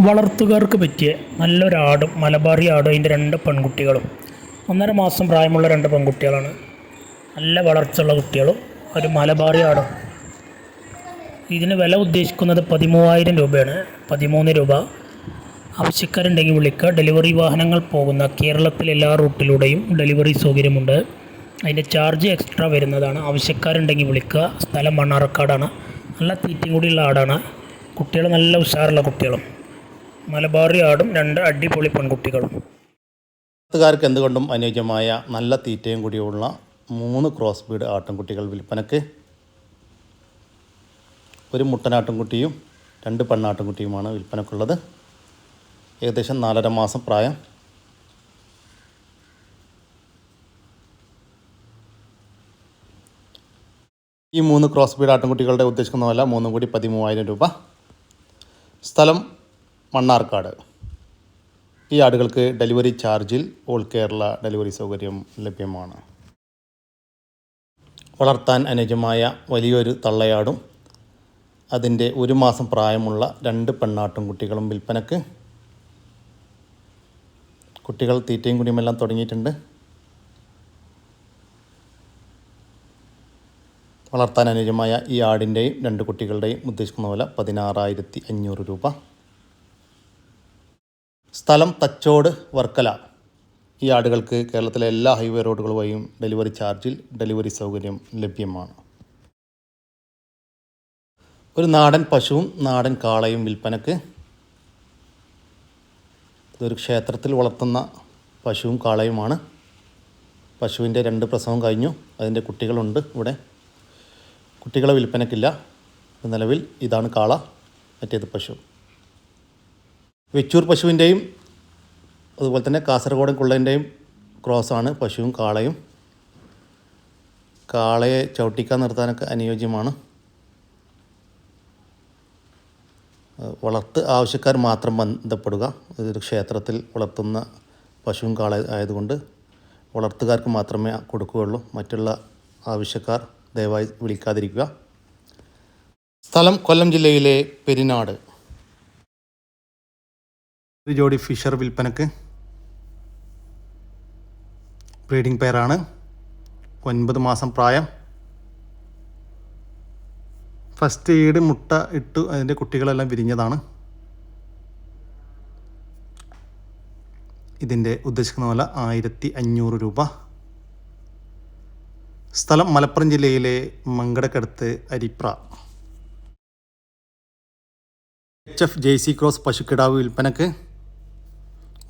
വളർത്തുകാർക്ക് പറ്റിയ നല്ലൊരാടും മലബാറി ആടും അതിന്റെ രണ്ട് പെൺകുട്ടികളും. ഒന്നര മാസം പ്രായമുള്ള രണ്ട് പെൺകുട്ടികളാണ്. നല്ല വളർച്ചയുള്ള കുട്ടികളും ഒരു മലബാറി ആടും. ഇതിന് വില ഉദ്ദേശിക്കുന്നത് പതിമൂവായിരം രൂപയാണ്. പതിമൂന്ന് രൂപ. ആവശ്യക്കാരുണ്ടെങ്കിൽ വിളിക്കുക. ഡെലിവറി വാഹനങ്ങൾ പോകുന്ന കേരളത്തിലെ എല്ലാ റൂട്ടിലൂടെയും ഡെലിവറി സൗകര്യമുണ്ട്. അതിന്റെ ചാർജ് എക്സ്ട്രാ വരുന്നതാണ്. ആവശ്യക്കാരുണ്ടെങ്കിൽ വിളിക്കുക. സ്ഥലം മണ്ണാർക്കാടാണ്. നല്ല തീറ്റയും കൂടിയുള്ള ആടാണ്. കുട്ടികൾ നല്ല ഉഷാറുള്ള കുട്ടികളും. മലബാറി ആടും രണ്ട് അടിപൊളി പെൺകുട്ടികളും. നാട്ടുകാർക്ക് എന്തുകൊണ്ടും അനുയോജ്യമായ നല്ല തീറ്റയും കൂടിയുള്ള മൂന്ന് ക്രോസ് ബീഡ് ആട്ടിൻകുട്ടികൾ വിൽപ്പനക്ക്. ഒരു മുട്ടനാട്ടിൻകുട്ടിയും രണ്ട് പെണ്ണാട്ടിൻകുട്ടിയുമാണ് വിൽപ്പനക്കുള്ളത്. ഏകദേശം നാലര മാസം പ്രായം. ഈ മൂന്ന് ക്രോസ് ബീഡ് ആട്ടിൻകുട്ടികളുടെ ഉദ്ദേശിക്കുന്ന വില മൂന്നും കൂടി പതിമൂവായിരം രൂപ. സ്ഥലം മണ്ണാർക്കാട്. ഈ ആടുകൾക്ക് ഡെലിവറി ചാർജിൽ ഓൾ കേരള ഡെലിവറി സൗകര്യം ലഭ്യമാണ്. വളർത്താൻ അനുജമായ വലിയൊരു തള്ളയാടും അതിന്റെ ഒരു മാസം പ്രായമുള്ള രണ്ട് പെണ്ണാട്ടും കുട്ടികളും വിൽപ്പനക്ക്. കുട്ടികൾ തീറ്റയും കുടിയുമെല്ലാം തുടങ്ങിയിട്ടുണ്ട്. വളർത്താൻ അനുജമായ ഈ ആടിന്റെയും രണ്ട് കുട്ടികളുടെയും ഉദ്ദേശിക്കുന്ന വില പതിനാറായിരത്തി അഞ്ഞൂറ് രൂപ. സ്ഥലം തച്ചോട് വർക്കല. ഈ ആടുകൾക്ക് കേരളത്തിലെ എല്ലാ ഹൈവേ റോഡുകൾ വഴിയും ഡെലിവറി ചാർജിൽ ഡെലിവറി സൗകര്യം ലഭ്യമാണ്. ഒരു നാടൻ പശുവും നാടൻ കാളയും വിൽപ്പനക്ക് ഇതൊരു ക്ഷേത്രത്തിൽ വളർത്തുന്ന പശുവും കാളയുമാണ്. പശുവിന്റെ രണ്ട് പ്രസവം കഴിഞ്ഞു. അതിന്റെ കുട്ടികളുണ്ട് ഇവിടെ. കുട്ടികളെ വിൽപ്പനക്കില്ല. നിലവിൽ ഇതാണ് കാള മറ്റേത് പശു. വെച്ചൂർ പശുവിന്റെയും അതുപോലെ തന്നെ കാസർഗോഡൻ കുള്ളന്റെയും ക്രോസാണ് പശുവും കാളയും. കാളയെ ചവിട്ടിക്കാൻ നിർത്താനൊക്കെ അനുയോജ്യമാണ്. വളർത്ത് ആവശ്യക്കാർ മാത്രം ബന്ധപ്പെടുക. ഇതൊരു ക്ഷേത്രത്തിൽ വളർത്തുന്ന പശുവും കാള ആയതുകൊണ്ട് വളർത്തുകാർക്ക് മാത്രമേ കൊടുക്കുകയുള്ളൂ. മറ്റുള്ള ആവശ്യക്കാർ ദയവായി വിളിക്കാതിരിക്കുക. സ്ഥലം കൊല്ലം ജില്ലയിലെ പെരിനാട്. ഒരു ജോഡി ഫിഷർ വിൽപ്പനക്ക്. ബ്രീഡിംഗ് പെയറാണ്. ഒൻപത് മാസം പ്രായം. ഫസ്റ്റ് ഈട് മുട്ട ഇട്ടു അതിന്റെ കുട്ടികളെല്ലാം വിരിഞ്ഞതാണ്. ഇതിന്റെ ഉദ്ദേശിക്കുന്ന വില ആയിരത്തി അഞ്ഞൂറ് രൂപ. സ്ഥലം മലപ്പുറം ജില്ലയിലെ മങ്കടക്കടുത്ത് Aripra. H F J C cross പശുക്കിടാവ് വിൽപ്പനക്ക്.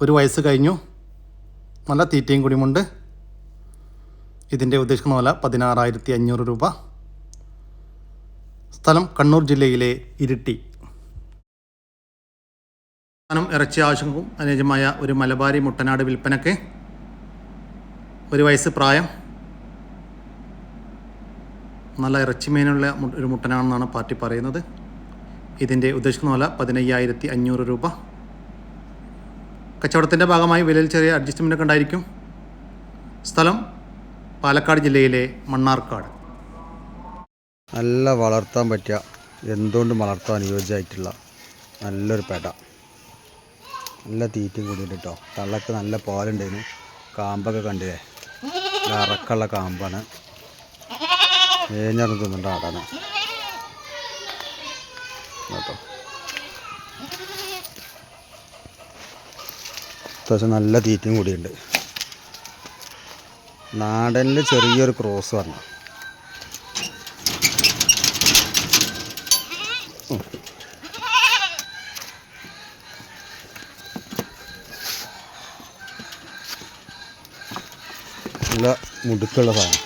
ഒരു വയസ്സ് കഴിഞ്ഞു. നല്ല തീറ്റയും കുടിമുണ്ട്. ഇതിന്റെ ഉദ്ദേശിക്കുന്ന വില പതിനാറായിരത്തി അഞ്ഞൂറ് രൂപ. സ്ഥലം കണ്ണൂർ ജില്ലയിലെ ഇരിട്ടി. സ്ഥാനം ഇറച്ചി ആവശ്യവും അനുയോജ്യമായ ഒരു മലബാരി മുട്ടനാട് വിൽപ്പനക്ക് ഒരു വയസ്സ് പ്രായം. നല്ല ഇറച്ചി മീനുള്ള ഒരു മുട്ടനാണെന്നാണ് പാർട്ടി പറയുന്നത്. ഇതിന്റെ ഉദ്ദേശിക്കുന്ന വില പതിനയ്യായിരത്തി അഞ്ഞൂറ് രൂപ. കച്ചവടത്തിന്റെ ഭാഗമായി വിലയിൽ ചെറിയ അഡ്ജസ്റ്റ്മെന്റ് ഒക്കെ ഉണ്ടായിരിക്കും. സ്ഥലം പാലക്കാട് ജില്ലയിലെ മണ്ണാർക്കാട്. നല്ല വളർത്താൻ പറ്റിയ എന്തുകൊണ്ടും വളർത്താൻ അനുയോജ്യമായിട്ടുള്ള നല്ലൊരു പെട. നല്ല തീറ്റയും കൂടിയിട്ട് കേട്ടോ തള്ളക്ക് നല്ല പാലുണ്ടായിരുന്നു. കാമ്പൊക്കെ കണ്ടില്ലേ അറക്കുള്ള കാമ്പാണ്. ഏഞ്ഞറിഞ്ഞ് തിന്നുണ്ട് കേട്ടോ അത്യാവശ്യം നല്ല തീറ്റയും കൂടിയുണ്ട്. നാടനിൽ ചെറിയൊരു ക്രോസ് പറഞ്ഞു നല്ല മുടുക്കുള്ള സാധനം.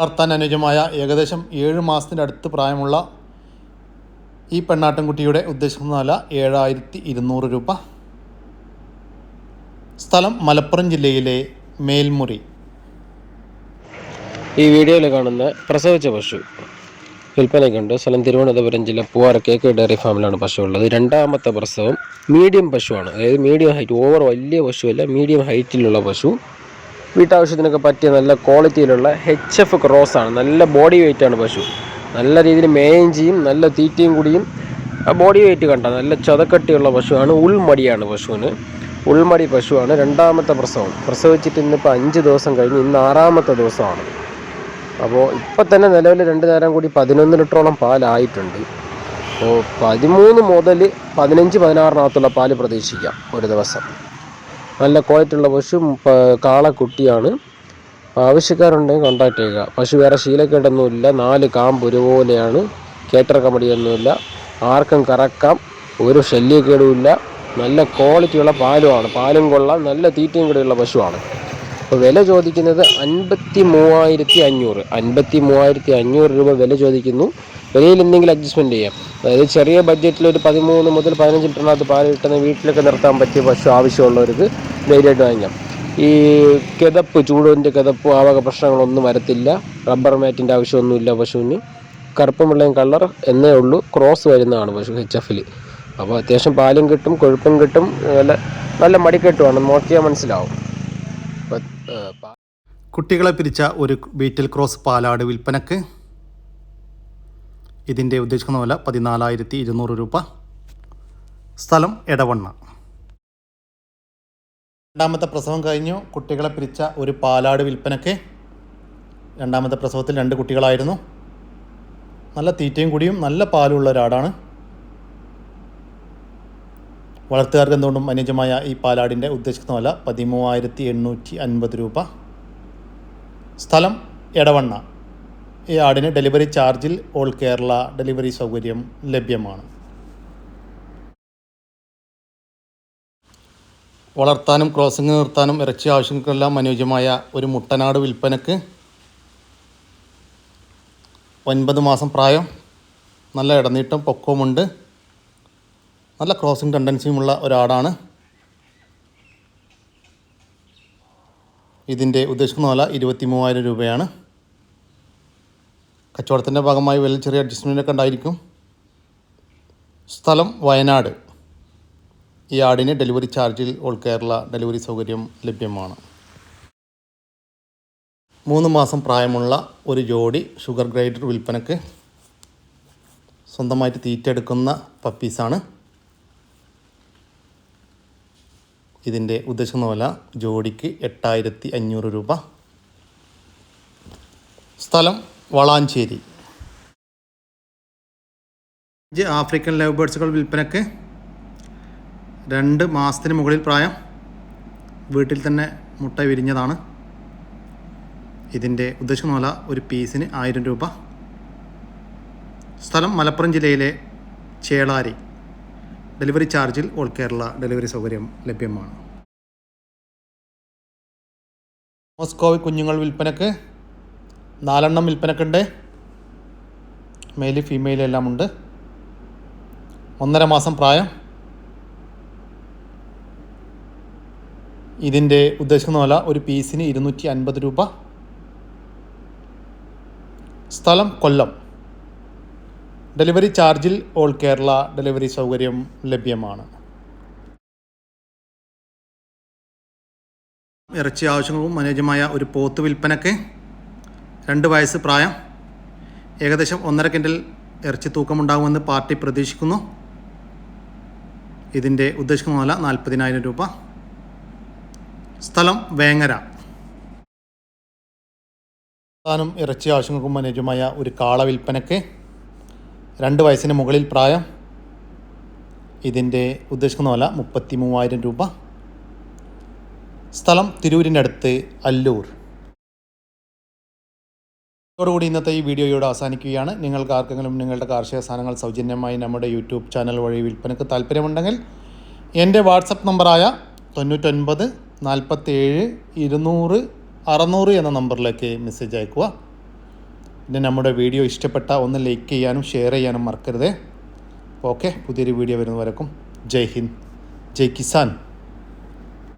വളർത്താൻ അനുയോജ്യമായ ഏകദേശം ഏഴ് മാസത്തിന്റെ അടുത്ത് പ്രായമുള്ള ഈ പെണ്ണാട്ടിൻകുട്ടിയുടെ ഉദ്ദേശിക്കുന്ന വില ഏഴായിരത്തി ഇരുന്നൂറ് രൂപ. സ്ഥലം മലപ്പുറം ജില്ലയിലെ മേൽമുറി. ഈ വീഡിയോയിൽ കാണുന്ന പ്രസവിച്ച പശു വിൽപ്പനയ്ക്കുണ്ട്. സ്ഥലം തിരുവനന്തപുരം ജില്ല പൂവാറ കേക്ക് ഡയറി ഫാമിലാണ് പശു ഉള്ളത്. രണ്ടാമത്തെ പ്രസവം മീഡിയം പശുവാണ്. അതായത് മീഡിയം ഹൈറ്റ് ഓവർ വലിയ പശുവല്ല മീഡിയം ഹൈറ്റിലുള്ള പശു. വീട്ടാവശ്യത്തിനൊക്കെ പറ്റിയ നല്ല ക്വാളിറ്റിയിലുള്ള എച്ച് എഫ് ആണ് നല്ല ബോഡി വെയിറ്റ് ആണ് പശു. നല്ല രീതിയിൽ മേയും ചെയ്യും നല്ല തീറ്റയും കൂടിയും. ബോഡി വെയിറ്റ് കണ്ട? നല്ല ചതക്കട്ടിയുള്ള പശുവാണ് ഉൾമടിയാണ് പശുവിന്. ഉൾമടി പശുവാണ്. രണ്ടാമത്തെ പ്രസവം. പ്രസവിച്ചിട്ട് ഇന്നിപ്പോൾ അഞ്ച് ദിവസം കഴിഞ്ഞ് ഇന്ന് ആറാമത്തെ ദിവസമാണ്. അപ്പോൾ ഇപ്പം തന്നെ നിലവിൽ രണ്ട് നേരം കൂടി പതിനൊന്ന് ലിറ്ററോളം പാലായിട്ടുണ്ട്. അപ്പോൾ പതിമൂന്ന് മുതൽ പതിനഞ്ച് പതിനാറിനകത്തുള്ള പാൽ പ്രതീക്ഷിക്കാം ഒരു ദിവസം. നല്ല ക്വാളിറ്റിയുള്ള പശു കാളക്കുട്ടിയാണ്. ആവശ്യക്കാരുണ്ടെങ്കിൽ കോൺടാക്ട് ചെയ്യുക. പശു വേറെ ശീലക്കേടൊന്നുമില്ല നാല് കാമ്പ് ഒരുപോലെയാണ്. കേട്ടിറക്കം മടിയൊന്നുമില്ല ആർക്കും കറക്കാം. ഒരു ശല്യക്കേടുമില്ല നല്ല ക്വാളിറ്റിയുള്ള പാലുമാണ്. പാലും കൊള്ളാം. നല്ല തീറ്റയും കൂടെയുള്ള പശുവാണ്. അപ്പോൾ വില ചോദിക്കുന്നത് അൻപത്തി മൂവായിരത്തി അഞ്ഞൂറ് അൻപത്തി മൂവായിരത്തി അഞ്ഞൂറ് രൂപ വില ചോദിക്കുന്നു. വിലയിൽ എന്തെങ്കിലും അഡ്ജസ്റ്റ്മെന്റ് ചെയ്യാം. അതായത് ചെറിയ ബഡ്ജറ്റിൽ ഒരു പതിമൂന്ന് മുതൽ പതിനഞ്ച് ലിറ്ററിനകത്ത് പാൽ കിട്ടുന്ന വീട്ടിലൊക്കെ നിർത്താൻ പറ്റിയ പശു ആവശ്യമുള്ളവർക്ക് ധൈര്യമായിട്ട് വാങ്ങിക്കാം. ഈ കിതപ്പ് ചൂടിന്റെ കിതപ്പ് ആ വക പ്രശ്നങ്ങളൊന്നും വരത്തില്ല. റബ്ബർ മാറ്റിന്റെ ആവശ്യമൊന്നുമില്ല പശുവിന്. കറുപ്പും വെള്ളയും കളർ എന്നേ ഉള്ളൂ. ക്രോസ് വരുന്നതാണ് പശു എച്ച് എഫിൽ അപ്പോൾ അത്യാവശ്യം പാലും കിട്ടും കൊഴുപ്പും കിട്ടും. നല്ല നല്ല മടിക്കെട്ടുമാണ് നോക്കിയാൽ മനസ്സിലാവും. കുട്ടികളെ പിരിച്ച ഒരു ബീറ്റൽ ക്രോസ് പാലാട് വിൽപ്പനക്ക് ഇതിന്റെ ഉദ്ദേശിക്കുന്ന വില പതിനാലായിരത്തി ഇരുന്നൂറ് രൂപ. സ്ഥലം എടവണ്ണ. രണ്ടാമത്തെ പ്രസവം കഴിഞ്ഞു. കുട്ടികളെ പിരിച്ച ഒരു പാലാട് വിൽപ്പനക്ക് രണ്ടാമത്തെ പ്രസവത്തിൽ രണ്ട് കുട്ടികളായിരുന്നു. നല്ല തീറ്റയും കൂടിയും നല്ല പാലുള്ള ഒരാടാണ്. വളർത്തുകാർക്ക് എന്തുകൊണ്ടും അനുയോജ്യമായ ഈ പാലാടിന്റെ ഉദ്ദേശിക്കുന്ന വില പതിമൂവായിരത്തി എണ്ണൂറ്റി അൻപത് രൂപ. സ്ഥലം എടവണ്ണ. ഈ ആടിന് ഡെലിവറി ചാർജിൽ ഓൾ കേരള ഡെലിവറി സൗകര്യം ലഭ്യമാണ്. വളർത്താനും ക്രോസിംഗ് നിർത്താനും ഇറച്ചി ആവശ്യങ്ങൾക്കെല്ലാം അനുയോജ്യമായ ഒരു മുട്ടനാട് വിൽപ്പനക്ക് ഒൻപത് മാസം പ്രായം നല്ല ഇടനീട്ടം പൊക്കവുമുണ്ട്. നല്ല ക്രോസിംഗ് ടെൻഡൻസിയുമുള്ള ഒരാടാണ്. ഇതിന്റെ ഉദ്ദേശിക്കുന്ന വില ഇരുപത്തി മൂവായിരം രൂപയാണ്. കച്ചവടത്തിന്റെ ഭാഗമായി വലിയ ചെറിയ അഡ്ജസ്റ്റ്മെന്റൊക്കെ ഉണ്ടായിരിക്കും. സ്ഥലം വയനാട്. ഈ ആടിന് ഡെലിവറി ചാർജിൽ ഓൾ കേരള ഡെലിവറി സൗകര്യം ലഭ്യമാണ്. മൂന്ന് മാസം പ്രായമുള്ള ഒരു ജോഡി ഷുഗർ ഗ്രൈഡർ വിൽപ്പനക്ക് സ്വന്തമായിട്ട് തീറ്റെടുക്കുന്ന പപ്പീസാണ്. ഇതിന്റെ ഉദ്ദേശിക്കുന്ന വില ജോഡിക്ക് എട്ടായിരത്തി അഞ്ഞൂറ് രൂപ. സ്ഥലം വളാഞ്ചേരി. ആഫ്രിക്കൻ ലവ് ബേഡ്സുകൾ വിൽപ്പനക്ക് രണ്ട് മാസത്തിന് മുകളിൽ പ്രായം വീട്ടിൽ തന്നെ മുട്ട വിരിഞ്ഞതാണ്. ഇതിന്റെ ഉദ്ദേശം വില ഒരു പീസിന് ആയിരം രൂപ. സ്ഥലം മലപ്പുറം ജില്ലയിലെ ചേളാരി. ഡെലിവറി ചാർജിൽ ഓൾ കേരള ഡെലിവറി സൗകര്യം ലഭ്യമാണ്. മോസ്കോവി കുഞ്ഞുങ്ങൾ വിൽപ്പനക്ക് നാലെണ്ണം വിൽപ്പനക്കുണ്ട്. മെയിൽ ഫീമെയിൽ എല്ലാം ഉണ്ട് ഒന്നര മാസം പ്രായം. ഇതിന്റെ ഉദ്ദേശിക്കുന്ന വില ഒരു പീസിന് ഇരുന്നൂറ്റി അൻപത് രൂപ. സ്ഥലം കൊല്ലം. ഡെലിവറി ചാർജിൽ ഓൾ കേരള ഡെലിവറി സൗകര്യം ലഭ്യമാണ്. ഇറച്ചി ആവശ്യങ്ങൾക്കും അനുയോജ്യമായ ഒരു പോത്ത് വിൽപ്പനക്ക് രണ്ട് വയസ്സ് പ്രായം ഏകദേശം ഒന്നര കിൻഡൽ ഇറച്ചി തൂക്കമുണ്ടാകുമെന്ന് പാർട്ടി പ്രതീക്ഷിക്കുന്നു. ഇതിന്റെ ഉദ്ദേശിക്കുന്ന വില നാൽപ്പതിനായിരം രൂപ. സ്ഥലം വേങ്ങര. സ്ഥാനം ഇറച്ചി ആവശ്യങ്ങൾക്കും അനുയോജ്യമായ ഒരു കാള വിൽപ്പനയ്ക്ക് രണ്ട് വയസ്സിന് മുകളിൽ പ്രായം. ഇതിന്റെ ഉദ്ദേശിക്കുന്ന വില മുപ്പത്തി മൂവായിരം രൂപ. സ്ഥലം തിരൂരിന്റെ അടുത്ത് അല്ലൂർ. ഇതോടുകൂടി ഇന്നത്തെ ഈ വീഡിയോയോട് അവസാനിക്കുകയാണ്. നിങ്ങൾക്ക് ആർക്കെങ്കിലും നിങ്ങളുടെ കാർഷിക സാധനങ്ങൾ സൗജന്യമായി നമ്മുടെ യൂട്യൂബ് ചാനൽ വഴി വിൽപ്പനയ്ക്ക് താല്പര്യമുണ്ടെങ്കിൽ എന്റെ വാട്സപ്പ് നമ്പറായ തൊണ്ണൂറ്റൊൻപത് നാൽപ്പത്തേഴ് ഇരുന്നൂറ് അറുന്നൂറ് എന്ന നമ്പറിലേക്ക് മെസ്സേജ് അയക്കുക. പിന്നെ നമ്മുടെ വീഡിയോ ഇഷ്ടപ്പെട്ട ഒന്ന് ലൈക്ക് ചെയ്യാനും ഷെയർ ചെയ്യാനും മറക്കരുതേ. ഓക്കെ പുതിയൊരു വീഡിയോ വരുന്നവരക്കും. ജയ് ഹിന്ദ്. ജയ് കിസാൻ.